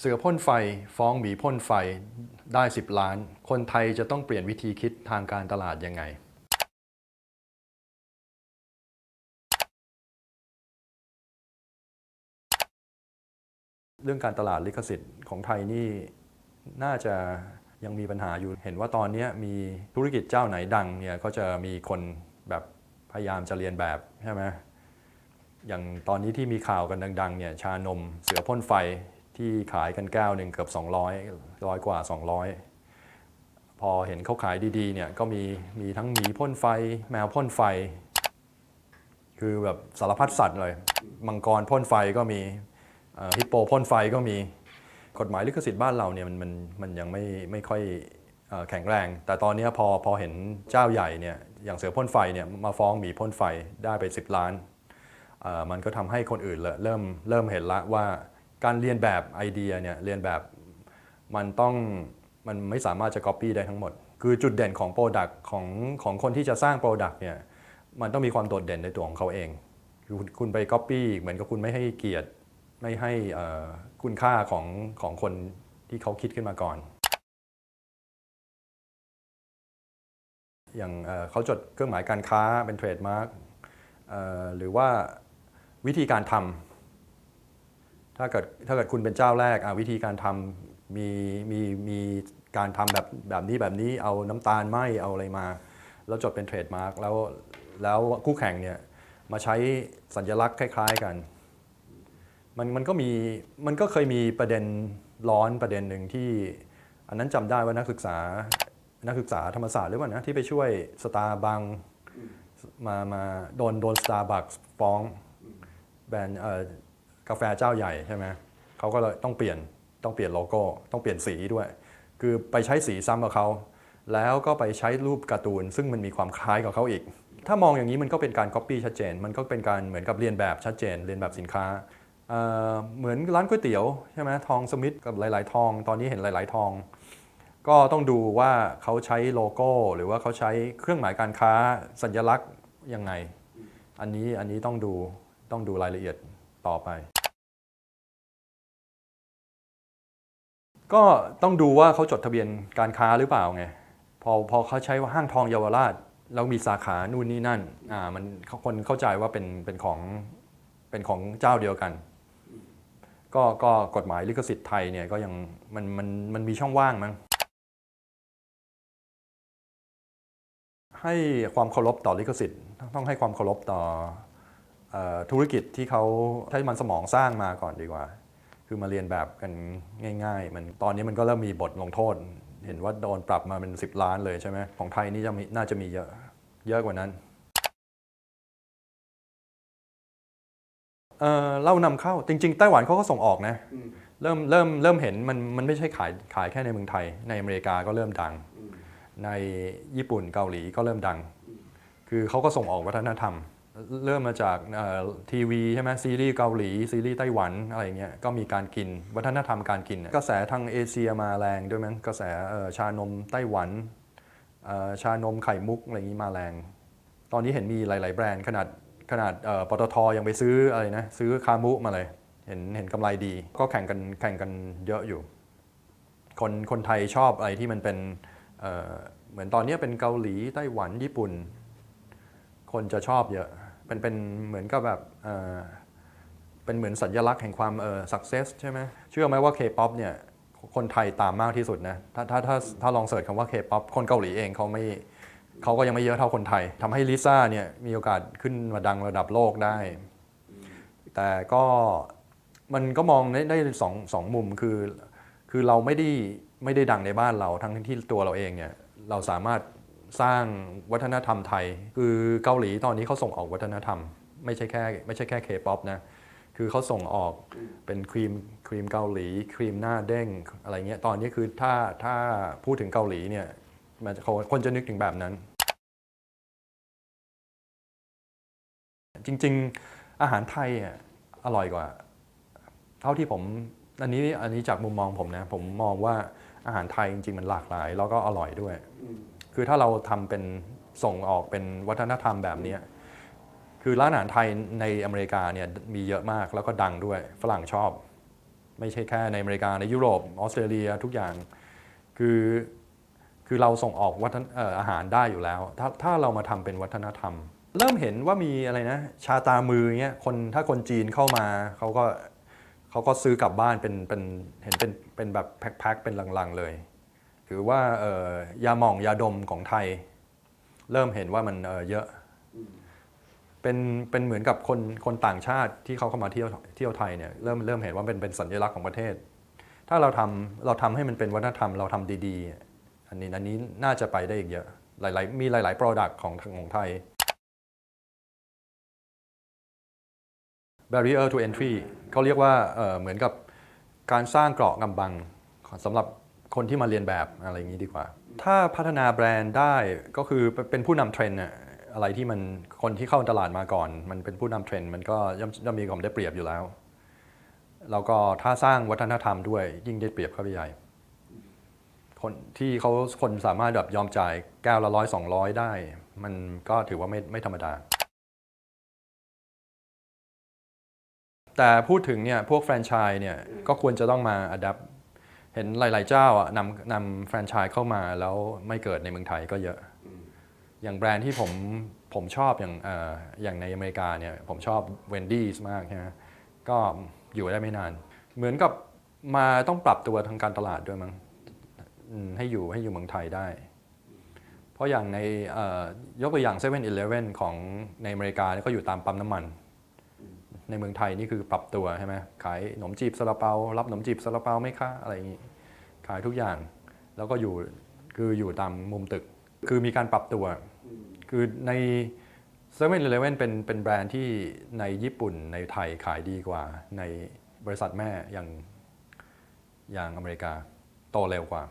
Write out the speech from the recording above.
เสือพ่นไฟฟ้องหมีพ่นไฟได้ 10 ล้าน คนไทยจะต้องเปลี่ยนวิธีคิดทางการตลาดยังไง เรื่องการตลาดลิขสิทธิ์ของไทยนี่น่าจะยังมีปัญหาอยู่ เห็นว่าตอนนี้มีธุรกิจเจ้าไหนดังเนี่ยก็จะมีคนแบบพยายามจะเรียนแบบใช่ไหมอย่างตอนนี้ที่มีข่าวกันดังๆเนี่ยชานมเสือพ่นไฟ ที่ขายกันแก้วหนึ่งเกือบ 200ร้อยกว่า 200 พอเห็นเขาขายดีๆเนี่ยก็มีมีทั้งหมีพ่นไฟ แมวพ่นไฟ คือแบบสารพัดสัตว์เลยมังกรพ่นไฟก็มีฮิปโปพ่นไฟก็มีกฎหมายลิขสิทธิ์บ้านเราเนี่ยมันมันมันยังไม่ไม่ค่อยแข็งแรง แต่ตอนนี้พอพอเห็นเจ้าใหญ่เนี่ยอย่างเสือพ่นไฟเนี่ยมาฟ้องหมีพ่นไฟได้ไป 10 ล้าน มันก็ทำให้คนอื่นเริ่มเริ่มเห็นละว่า การเรียนแบบไอเดียเนี่ยเรียนแบบมันต้องมันไม่สามารถจะ Copy ได้ทั้งหมด คือจุดเด่นของ Product ของของคนที่จะสร้าง Product เนี่ยมันต้องมีความโดดเด่นในตัวของเขาเองคือคุณไป Copy เหมือนกับคุณไม่ให้เกียรติไม่ให้คุณค่าของของคนที่เขาคิดขึ้นมาก่อน อย่างเขาจดเครื่องหมายการค้าเป็นเทรดมาร์กหรือว่าวิธีการทำ ถ้าเกิดถ้าเกิดคุณเป็นเจ้าแรกอะวิธีการทำมีมีมีการทำแบบแบบนี้แบบนี้เอาน้ำตาลไหมเอาอะไรมา แล้วจดเป็นเทรดมาร์กแล้วแล้วคู่แข่งเนี่ยมาใช้สัญลักษณ์คล้าย ๆกัน มันมันก็มีมันก็เคยมีประเด็นร้อนประเด็นหนึ่งที่อันนั้นจำได้ว่านักศึกษานักศึกษาธรรมศาสตร์หรือเปล่านะที่ไปช่วยสตาร์บังมามาโดนโดน Starbucks ฟ้องแบรนด์เอ่อ กาแฟเจ้าใหญ่ใช่ไหมเขาก็เลยต้องเปลี่ยนต้องเปลี่ยนโลโก้ต้องเปลี่ยนสีด้วย คือไปใช้สีซ้ำกับเขาแล้วก็ไปใช้รูปการ์ตูน ซึ่งมันมีความคล้ายกับเขาอีก ถ้ามองอย่างนี้มันก็เป็นการ Copy ชัดเจน มันก็เป็นการเหมือนกับเรียนแบบชัดเจน เรียนแบบสินค้าเเหมือนร้านก๋วยเตี๋ยวใช่ไหมทองสมิธกับหลาย ๆ ทอง ตอนนี้เห็นหลาย ๆ ทอง ก็ต้องดูว่าเขาใช้โลโก้ หรือว่าเขาใช้เครื่องหมายการค้าสัญลักษณ์ยังไง อันนี้อันนี้ต้องดูต้องดูรายละเอียดต่อไป ก็ต้องดูว่าเขาจดทะเบียนการค้าหรือเปล่าไงพอพอเขาใช้ว่าห้างทองเยาวราชแล้วมีสาขานู่นนี่นั่นอ่ามันคนเข้าใจว่าเป็นเป็นของเป็นของเจ้าเดียวกันก็ก็กฎหมายลิขสิทธิ์ไทยเนี่ยก็ยังมันมันมันมีช่องว่างมั้งให้ความเคารพต่อลิขสิทธิ์ต้องให้ความเคารพต่อออธุรกิจที่เขาใช้มันสมองสร้างมาก่อนดีกว่า คือมาเรียนแบบกันง่าย ๆ มันตอนนี้มันก็เริ่มมีบทลงโทษ เห็นว่าโดนปรับมาเป็น 10 ล้านเลยใช่ไหมของไทยนี่จะมีน่าจะมีเยอะเยอะกว่านั้นเอ่อเหล้านำเข้าจริง ๆ ไต้หวันเขาก็ส่งออกนะเริ่มเริ่มเริ่มเห็นมันมันไม่ใช่ขายขายแค่ในเมืองไทย ในอเมริกาก็เริ่มดัง ในญี่ปุ่นเกาหลีก็เริ่มดัง คือเขาก็ส่งออกวัฒนธรรม เริ่มมาจากทีวีใช่ไหมซีรีส์เกาหลีซีรีส์ไต้หวันอะไรเงี้ยก็มีการกินวัฒนธรรมการกินกระแสทางเอเชียมาแรงด้วยมั้งกระแสชานมไต้หวันชานมไข่มุกอะไรอย่างนี้มาแรง ตอนนี้เห็นมีหลาย ๆ แบรนด์ขนาดขนาดปตทยังไปซื้ออะไรนะซื้อคามุมาเลยเห็นเห็นกำไรดี ก็แข่งกันแข่งกันเยอะอยู่ คนคนไทยชอบอะไรที่มันเป็นเเหมือนตอนนี้เป็นเกาหลีไต้หวันญี่ปุ่น คนจะชอบเยอะ เป็นเป็นเหมือนกับแบบเป็นเหมือนสัญลักษณ์แห่งความเออ success ใช่ไหมเชื่อไหมว่า K-POP เนี่ยคนไทยตามมากที่สุดนะถ้าถ้าถ้าถ้าลองเสิร์ชคำว่า K-POP คนเกาหลีเองเขาไม่เขาก็ยังไม่เยอะเท่าคนไทยทำให้ลิซ่าเนี่ยมีโอกาสขึ้นมาดังระดับโลกได้ แต่ก็มันก็มองได้ได้สองสองมุมคือ คือเราไม่ได้ไม่ได้ดังในบ้านเราทั้งที่ตัวเราเองเนี่ยเราสามารถ สร้างวัฒนธรรมไทย คือเกาหลีตอนนี้เขาส่งออกวัฒนธรรม ไม่ใช่แค่ไม่ใช่แค่เคป๊อปนะคือเขาส่งออกเป็นครีมครีมเกาหลี ครีมหน้าเด้งอะไรเงี้ยตอนนี้คือถ้าถ้าพูดถึงเกาหลีเนี่ยมันคนจะนึกถึงแบบนั้น จริง ๆ อาหารไทยอะอร่อยกว่า เท่าที่ผมอันนี้อันนี้จากมุมมองผมนะ ผมมองว่าอาหารไทยจริง ๆ มันหลากหลาย แล้วก็อร่อยด้วย คือถ้าเราทำเป็นส่งออกเป็นวัฒนธรรมแบบนี้คือร้านอาหารไทยในอเมริกาเนี่ยมีเยอะมากแล้วก็ดังด้วยฝรั่งชอบ ไม่ใช่แค่ในอเมริกาในยุโรปออสเตรเลียทุกอย่าง คือคือเราส่งออกวัฒนอาหารได้อยู่แล้ว ถ้าถ้าเรามาทำเป็นวัฒนธรรม เริ่มเห็นว่ามีอะไรนะ ชาตามือเงี้ยคนถ้าคนจีนเข้ามาเขาก็เขาก็ซื้อกลับบ้านเป็นเป็นเห็นเป็นเป็นแบบแพ็คๆเป็นลังๆเลย หรือว่าเอ่อยาหม่องยาดมของไทย เริ่มเห็นว่ามันเอ่อเยอะ เป็นเป็นเหมือนกับคนคนต่างชาติที่เขาเข้ามาเที่ยวเที่ยวไทยเนี่ยเริ่มเริ่มเห็นว่าเป็นเป็นสัญลักษณ์ของประเทศ ถ้าเราทำเราทำให้มันเป็นวัฒนธรรมเราทำดีๆ อันนี้อันนี้น่าจะไปได้อีกเยอะหลายๆมีหลายๆ Product ของของไทย barrier to entry เขาเรียกว่าเอ่อเหมือนกับการสร้างเกราะกำบังสำหรับ คนที่มาเรียนแบบอะไรอย่างนี้ดีกว่า ถ้าพัฒนาแบรนด์ได้ก็คือเป็นผู้นำเทรนด์น่ะอะไรที่มันคนที่เข้าตลาดมาก่อน มันเป็นผู้นำเทรนด์มันก็ย่อมย่อมมีความได้เปรียบอยู่แล้ว แล้วก็ถ้าสร้างวัฒนธรรมด้วยยิ่งได้เปรียบเข้าไปใหญ่คนที่เขาคนสามารถแบบยอมจ่ายแก้วละร้อยสองร้อยได้ มันก็ถือว่าไม่ไม่ธรรมดา แต่พูดถึงเนี่ยพวกแฟรนไชส์เนี่ยก็ควรจะต้องมาอัด p t เห็นหลาย ๆ เจ้าอะนำนำแฟรนไชส์เข้ามาแล้วไม่เกิดในเมืองไทยก็เยอะ อย่างแบรนด์ที่ผมผมชอบอย่างเอ่ออย่างในอเมริกาเนี่ยผมชอบ Wendy's มากใช่ไหมก็อยู่ได้ไม่นาน เหมือนกับมาต้องปรับตัวทางการตลาดด้วยมั้งอืมให้อยู่ให้อยู่เมืองไทยได้ เพราะอย่างในเอ่อยกตัวอย่าง7 e เ e ่ e อของในอเมริกาเนี่ยก็อยู่ตามปั๊มน้ำมัน ในเมืองไทยนี่คือปรับตัวใช่ไหมขายขนมจีบซาลาเปา รับขนมจีบซาลาเปาไหมคะอะไรอย่างนี้ ขายทุกอย่าง แล้วก็อยู่คืออยู่ตามมุมตึก คือมีการปรับตัว คือใน7 e เ e ่ e อเป็นเป็นแบรนด์ที่ในญี่ปุ่นในไทยขายดีกว่า ในบริษัทแม่อย่างอย่างอเมริกาโตเร็วกว่า